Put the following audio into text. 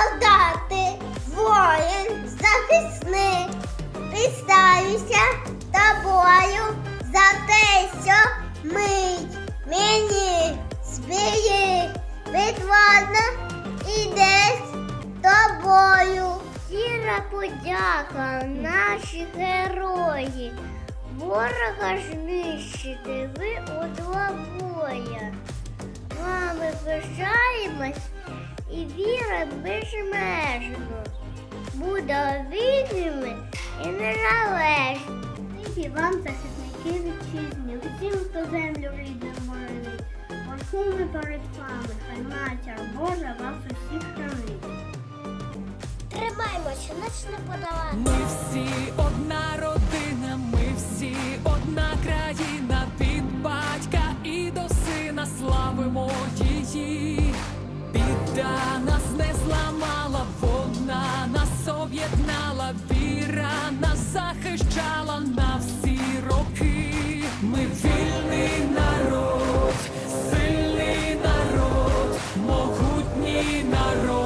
солдати, воїн, захисник. Писаюся тобою за те, що мить мені збіг відважно ідеш тобою. Щира подяка, наші герої. Ворога ж нищити ви одвоє. Вами пишаємось і віра безмежно. Буде вільними і незалежними. Спасибі вам, захисники вітчизні, усім, хто землю рідну боронить. Мархуми перед вами, хай матір Божа вас усіх хранить. Тримаймося, нач не подавати. Ми всі одна родина, ми всі одна країна, від батька і до сина славимо її. Віра нас захищала на всі роки. Ми вільний народ, сильний народ, могутній народ.